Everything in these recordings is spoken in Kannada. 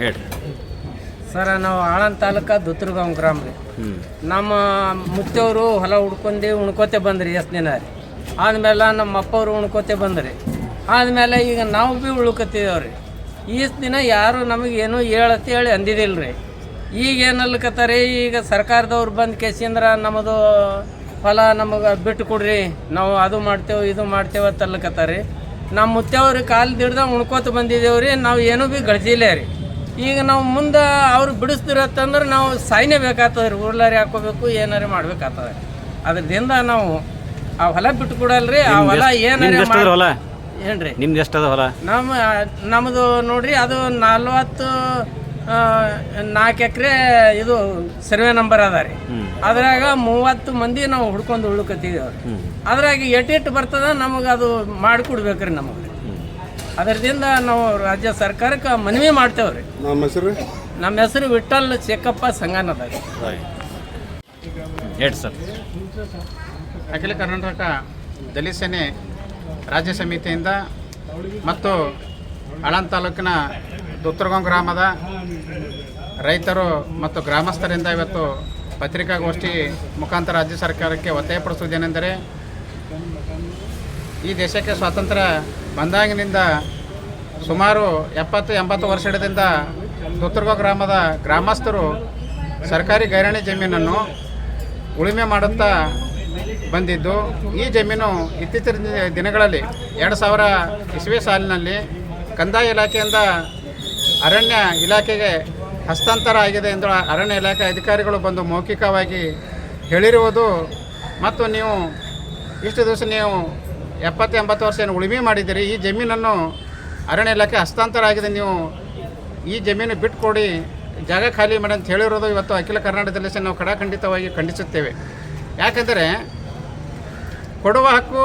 ಹೇಳ್ರಿ. ಸರ್ ನಾವು ಆಳನ್ ತಾಲೂಕ ದುತ್ರಗಾಂವ್ ಗ್ರಾಮ ರೀ. ನಮ್ಮ ಮುತ್ತವರು ಹೊಲ ಹುಡ್ಕೊಂಡು ಉಣ್ಕೋತೆ ಬಂದ್ರಿ ಎಷ್ಟು ದಿನ ರೀ. ಆದ್ಮೇಲೆ ನಮ್ಮ ಅಪ್ಪವರು ಉಣ್ಕೋತೆ ಬಂದ್ರಿ. ಆದ್ಮೇಲೆ ಈಗ ನಾವು ಭೀ ಉಳ್ಕೊತಿದ್ದೇವೆ ರೀ. ಈಸ್ ದಿನ ಯಾರು ನಮಗೆ ಏನು ಹೇಳತ್ತೆ ಹೇಳಿ ಅಂದಿದಿಲ್ಲ ರೀ. ಈಗ ಏನಲ್ಲಕತ್ತಾರೆ ಈಗ ಸರ್ಕಾರದವ್ರು ಬಂದು ಕೆಸಿಂದ್ರ ನಮ್ಮದು ಫಲ ನಮಗೆ ಬಿಟ್ಟು ಕೊಡ್ರಿ. ನಾವು ಅದು ಮಾಡ್ತೇವೆ ಇದು ಮಾಡ್ತೇವೆ ಅಂತ ಅಲ್ಲಕತ್ತಾರೆ ನಮ್ಮ ಮುತ್ತವ್ರ ಕಾಲು ದಿಡ್ದ ಉಣ್ಕೋತ ಬಂದಿದ್ದೇವೆ ರೀ. ನಾವು ಏನೂ ಭೀ ಗಳಿಸಿಲ್ಲ ರೀ. ಈಗ ನಾವು ಮುಂದೆ ಅವ್ರು ಬಿಡಿಸ್ತಿರತ್ತಂದ್ರೆ ನಾವು ಸಾಯ್ನೇ ಬೇಕಾಗ್ತದೆ ರೀ ಉರ್ಲಾರಿ ಹಾಕೋಬೇಕು ಏನಾರ ಮಾಡ್ಬೇಕಾಗ್ತದೆ. ಅದರಿಂದ ನಾವು ಆ ಹೊಲ ಬಿಟ್ಟು ಕೊಡಲ್ರಿ ಆ ಹೊಲ ಏನಾರ ಹೊಲ? ಏನ್ರಿ? ನಿಮ್ದು ಎಷ್ಟು ಅದ ಹೊಲ? ನಮ್ಮ ನಮ್ಮದು ನೋಡ್ರಿ ಅದು ನಲ್ವತ್ತು ನಾಲ್ಕು ಎಕರೆ ಇದು ಸರ್ವೆ ನಂಬರ್ ಅದ ರೀ. ಅದ್ರಾಗ ಮೂವತ್ತು ಮಂದಿ ನಾವು ಹುಡ್ಕೊಂಡು ಉಳ್ಕೊತೀವಿ ಅವ್ರು. ಅದ್ರಾಗ ಎಟ್ಟೆಟ್ಟು ಬರ್ತದ ನಮಗೆ ಅದು ಮಾಡಿಕೊಡ್ಬೇಕ್ರಿ ನಮಗೆ. ಅದರಿಂದ ನಾವು ರಾಜ್ಯ ಸರ್ಕಾರಕ್ಕೆ ಮನವಿ ಮಾಡ್ತೇವೆ ರೀ ನಮ್ಮ ಹೆಸರು? ನಮ್ಮ ಹೆಸರು ವಿಠಲ್ ಚೆಕ್ಕಪ್ಪ ಸಂಗನದ. ಹೇಳಿ ಸರ್. ಅಖಿಲ ಕರ್ನಾಟಕ ದಲಿತ ಸೇನೆ ರಾಜ್ಯ ಸಮಿತಿಯಿಂದ ಮತ್ತು ಆಳಂದ್ ತಾಲೂಕಿನ ದುತ್ತರಗಾಂವ್ ಗ್ರಾಮದ ರೈತರು ಮತ್ತು ಗ್ರಾಮಸ್ಥರಿಂದ ಇವತ್ತು ಪತ್ರಿಕಾಗೋಷ್ಠಿ ಮುಖಾಂತರ ರಾಜ್ಯ ಸರ್ಕಾರಕ್ಕೆ ಒತ್ತಾಯಪಡಿಸುವುದೇನೆಂದರೆ ಈ ದೇಶಕ್ಕೆ ಸ್ವಾತಂತ್ರ್ಯ ಬಂದಾಗಿನಿಂದ ಸುಮಾರು ಎಪ್ಪತ್ತು, ಎಂಬತ್ತು ವರ್ಷದಿಂದ ದುತ್ತರಗಾಂವ್ ಗ್ರಾಮದ ಗ್ರಾಮಸ್ಥರು ಸರ್ಕಾರಿ ಗೈರಾಣಿ ಜಮೀನನ್ನು ಉಳುಮೆ ಮಾಡುತ್ತಾ ಬಂದಿದ್ದು. ಈ ಜಮೀನು ಇತ್ತೀಚಿನ ದಿನಗಳಲ್ಲಿ, ಎರಡು ಸಾವಿರ ಇಸ್ವಿ ಸಾಲಿನಲ್ಲಿ ಕಂದಾಯ ಇಲಾಖೆಯಿಂದ ಅರಣ್ಯ ಇಲಾಖೆಗೆ ಹಸ್ತಾಂತರ ಆಗಿದೆ ಎಂದು ಅರಣ್ಯ ಇಲಾಖೆ ಅಧಿಕಾರಿಗಳು ಬಂದು ಮೌಖಿಕವಾಗಿ ಹೇಳಿರುವುದು. ಮತ್ತು ನೀವು ಇಷ್ಟು ದಿವಸ ನೀವು ಎಪ್ಪತ್ತು, ಎಂಬತ್ತು ವರ್ಷ ಏನು ಉಳುಮೆ ಮಾಡಿದ್ದೀರಿ. ಈ ಜಮೀನನ್ನು ಅರಣ್ಯ ಇಲಾಖೆ ಹಸ್ತಾಂತರ ಆಗಿದೆ. ನೀವು ಈ ಜಮೀನು ಬಿಟ್ಟುಕೊಡಿ ಜಾಗ ಖಾಲಿ ಮಾಡಿ ಅಂತ ಹೇಳಿರೋದು ಇವತ್ತು ಅಖಿಲ ಕರ್ನಾಟಕದಲ್ಲಿ ಸಹ ನಾವು ಕಡಾಖಂಡಿತವಾಗಿ ಖಂಡಿಸುತ್ತೇವೆ. ಯಾಕೆಂದರೆ ಕೊಡುವ ಹಕ್ಕು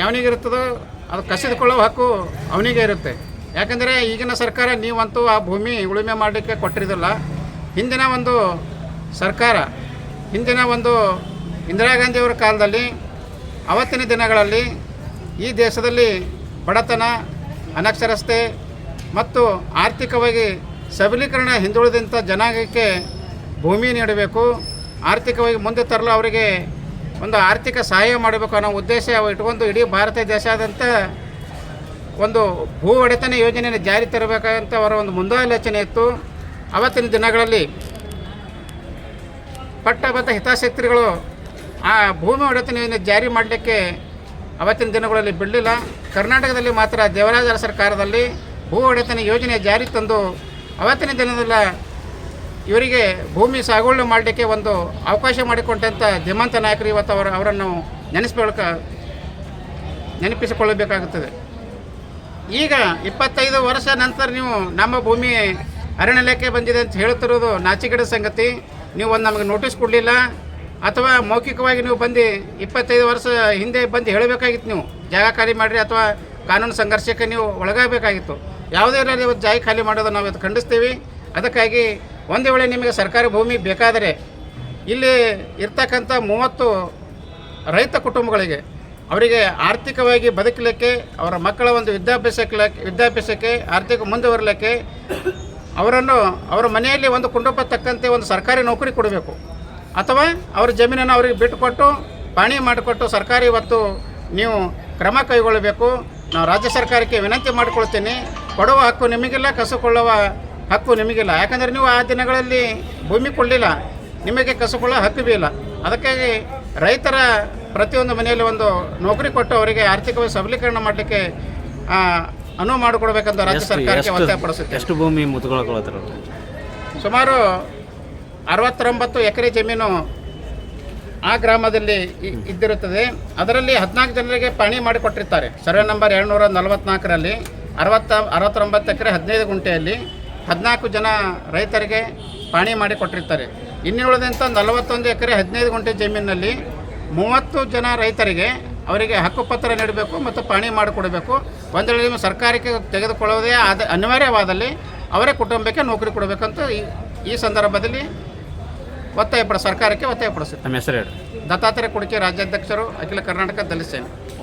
ಯಾವನಿಗಿರುತ್ತದೋ ಅದು ಕಸಿದುಕೊಳ್ಳುವ ಹಕ್ಕು ಅವನಿಗೆ ಇರುತ್ತೆ. ಯಾಕೆಂದರೆ ಈಗಿನ ಸರ್ಕಾರ ನೀವಂತೂ ಆ ಭೂಮಿ ಉಳುಮೆ ಮಾಡಲಿಕ್ಕೆ ಕೊಟ್ಟಿರೋದಿಲ್ಲ. ಹಿಂದಿನ ಒಂದು ಸರ್ಕಾರ, ಹಿಂದಿನ ಒಂದು ಇಂದಿರಾ ಗಾಂಧಿಯವರ ಕಾಲದಲ್ಲಿ, ಅವತ್ತಿನ ದಿನಗಳಲ್ಲಿ ಈ ದೇಶದಲ್ಲಿ ಬಡತನ ಅನಕ್ಷರಸ್ತೆ ಮತ್ತು ಆರ್ಥಿಕವಾಗಿ ಸಬಲೀಕರಣ ಹಿಂದುಳಿದಂಥ ಜನಾಂಗಕ್ಕೆ ಭೂಮಿ ನೀಡಬೇಕು. ಆರ್ಥಿಕವಾಗಿ ಮುಂದೆ ತರಲು ಅವರಿಗೆ ಒಂದು ಆರ್ಥಿಕ ಸಹಾಯ ಮಾಡಬೇಕು ಅನ್ನೋ ಉದ್ದೇಶ ಇಟ್ಕೊಂಡು ಇಡೀ ಭಾರತ ದೇಶಾದ್ಯಂತ ಒಂದು ಭೂ ಒಡೆತನ ಯೋಜನೆಯನ್ನು ಜಾರಿ ತರಬೇಕಂತ ಅವರ ಒಂದು ಮುಂದಾಲೋಚನೆ ಇತ್ತು. ಅವತ್ತಿನ ದಿನಗಳಲ್ಲಿ ಪಟ್ಟಬದ್ಧ ಹಿತಾಸಕ್ತಿಗಳು ಆ ಭೂಮಿ ಒಡೆತನ ಜಾರಿ ಮಾಡಲಿಕ್ಕೆ ಅವತ್ತಿನ ದಿನಗಳಲ್ಲಿ ಬಿಡಲಿಲ್ಲ. ಕರ್ನಾಟಕದಲ್ಲಿ ಮಾತ್ರ ದೇವರಾಜ ಸರ್ಕಾರದಲ್ಲಿ ಭೂ ಒಡೆತನ ಯೋಜನೆ ಜಾರಿ ತಂದು ಅವತ್ತಿನ ದಿನದಲ್ಲ ಇವರಿಗೆ ಭೂಮಿ ಸಾಗುವಳಿ ಮಾಡಲಿಕ್ಕೆ ಒಂದು ಅವಕಾಶ ಮಾಡಿಕೊಂಡಂಥ ಧೀಮಂತ ನಾಯಕರು ಇವತ್ತು ಅವರು ಅವರನ್ನು ನೆನೆಸ್ಬೇಕ ನೆನಪಿಸಿಕೊಳ್ಳಬೇಕಾಗುತ್ತದೆ. ಈಗ ಇಪ್ಪತ್ತೈದು ವರ್ಷ ನಂತರ ನೀವು ನಮ್ಮ ಭೂಮಿ ಅರಣ್ಯ ಇಲಾಖೆ ಬಂದಿದೆ ಅಂತ ಹೇಳುತ್ತಿರೋದು ನಾಚಿಕೆಡ ಸಂಗತಿ. ನೀವು ಒಂದು ನಮಗೆ ನೋಟಿಸ್ ಕೊಡಲಿಲ್ಲ. ಅಥವಾ ಮೌಖಿಕವಾಗಿ ನೀವು ಬಂದು ಇಪ್ಪತ್ತೈದು ವರ್ಷ ಹಿಂದೆ ಬಂದು ಹೇಳಬೇಕಾಗಿತ್ತು ನೀವು. ಜಾಗ ಖಾಲಿ ಮಾಡಿರಿ ಅಥವಾ ಕಾನೂನು ಸಂಘರ್ಷಕ್ಕೆ ನೀವು ಒಳಗಾಗಬೇಕಾಗಿತ್ತು. ಯಾವುದೇ ಇರಲಿ, ಇವತ್ತು ಜಾಗ ಖಾಲಿ ಮಾಡೋದು ನಾವು ಇವತ್ತು ಖಂಡಿಸ್ತೀವಿ. ಅದಕ್ಕಾಗಿ ಒಂದು ವೇಳೆ ನಿಮಗೆ ಸರ್ಕಾರಿ ಭೂಮಿ ಬೇಕಾದರೆ ಇಲ್ಲಿ ಇರ್ತಕ್ಕಂಥ ಮೂವತ್ತು ರೈತ ಕುಟುಂಬಗಳಿಗೆ, ಅವರಿಗೆ ಆರ್ಥಿಕವಾಗಿ ಬದುಕಲಿಕ್ಕೆ, ಅವರ ಮಕ್ಕಳ ಒಂದು ವಿದ್ಯಾಭ್ಯಾಸಕ್ಕೆ ವಿದ್ಯಾಭ್ಯಾಸಕ್ಕೆ, ಆರ್ಥಿಕ ಮುಂದೆ ಬರಲಿಕ್ಕೆ ಅವರನ್ನು, ಅವರ ಮನೆಯಲ್ಲಿ ಒಂದು ಕುಟುಂಬ ತಕ್ಕಂತೆ ಒಂದು ಸರ್ಕಾರಿ ನೌಕರಿ ಕೊಡಬೇಕು. ಅಥವಾ ಅವ್ರ ಜಮೀನನ್ನು ಅವರಿಗೆ ಬಿಟ್ಟುಕೊಟ್ಟು ಪಾಣಿ ಮಾಡಿಕೊಟ್ಟು ಸರ್ಕಾರ ಇವತ್ತು ನೀವು ಕ್ರಮ ಕೈಗೊಳ್ಳಬೇಕು. ನಾವು ರಾಜ್ಯ ಸರ್ಕಾರಕ್ಕೆ ವಿನಂತಿ ಮಾಡಿಕೊಳ್ತೀನಿ. ಕೊಡುವ ಹಕ್ಕು ನಿಮಗಿಲ್ಲ ಕಸುಕೊಳ್ಳುವ ಹಕ್ಕು ನಿಮಗಿಲ್ಲ. ಯಾಕಂದರೆ ನೀವು ಆ ದಿನಗಳಲ್ಲಿ ಭೂಮಿ ಕೊಡಲಿಲ್ಲ ನಿಮಗೆ ಕಸುಕೊಳ್ಳೋ ಹಕ್ಕು ಬಿ ಇಲ್ಲ. ಅದಕ್ಕಾಗಿ ರೈತರ ಪ್ರತಿಯೊಂದು ಮನೆಯಲ್ಲಿ ಒಂದು ನೌಕರಿ ಕೊಟ್ಟು ಅವರಿಗೆ ಆರ್ಥಿಕವಾಗಿ ಸಬಲೀಕರಣ ಮಾಡಲಿಕ್ಕೆ ಅನುವು ಮಾಡಿಕೊಡ್ಬೇಕಂತ ರಾಜ್ಯ ಸರ್ಕಾರಕ್ಕೆ ಒತ್ತಾಯಪಡಿಸುತ್ತೆ ಎಷ್ಟು ಭೂಮಿ ಮುತ್ಕೊಳಕೊಳತ್ತಾರ ಸುಮಾರು ಅರವತ್ತೊಂಬತ್ತು ಎಕರೆ ಜಮೀನು ಆ ಗ್ರಾಮದಲ್ಲಿ ಇದ್ದಿರುತ್ತದೆ. ಅದರಲ್ಲಿ ಹದಿನಾಲ್ಕು ಜನರಿಗೆ ಪಾಣಿ ಮಾಡಿಕೊಟ್ಟಿರ್ತಾರೆ. ಸರ್ವೆ ನಂಬರ್ ಏಳ್ನೂರ ನಲವತ್ನಾಲ್ಕರಲ್ಲಿ ಅರವತ್ತ, ಅರವತ್ತೊಂಬತ್ತು ಎಕರೆ ಹದಿನೈದು ಗುಂಟೆಯಲ್ಲಿ ಹದಿನಾಲ್ಕು ಜನ ರೈತರಿಗೆ ಪಾಣಿ ಮಾಡಿಕೊಟ್ಟಿರ್ತಾರೆ. ಇನ್ನುಳಿದಂಥ ನಲವತ್ತೊಂದು ಎಕರೆ ಹದಿನೈದು ಗುಂಟೆ ಜಮೀನಿನಲ್ಲಿ ಮೂವತ್ತು ಜನ ರೈತರಿಗೆ ಅವರಿಗೆ ಹಕ್ಕುಪತ್ರ ನೀಡಬೇಕು ಮತ್ತು ಪಾಣಿ ಮಾಡಿಕೊಡಬೇಕು. ಒಂದು ವೇಳೆ ನಿಮ್ಮ ಸರ್ಕಾರಕ್ಕೆ ತೆಗೆದುಕೊಳ್ಳೋದೇ ಆದ ಅನಿವಾರ್ಯವಾದಲ್ಲಿ ಅವರೇ ಕುಟುಂಬಕ್ಕೆ ನೌಕರಿ ಕೊಡಬೇಕಂತ ಈ ಸಂದರ್ಭದಲ್ಲಿ ಒತ್ತಾಯ ಪಡ ಸರ್ಕಾರಕ್ಕೆ ಒತ್ತಾಯ ಪಡಿಸುತ್ತೆ. ನಮ್ಮ ಹೆಸರು ಹೇಳಿ. ದತ್ತಾತ್ರೇಯ ಕುಡಿಕೆ ರಾಜ್ಯಾಧ್ಯಕ್ಷರು ಅಖಿಲ ಕರ್ನಾಟಕ ದಲಿತ ಸೇನೆ.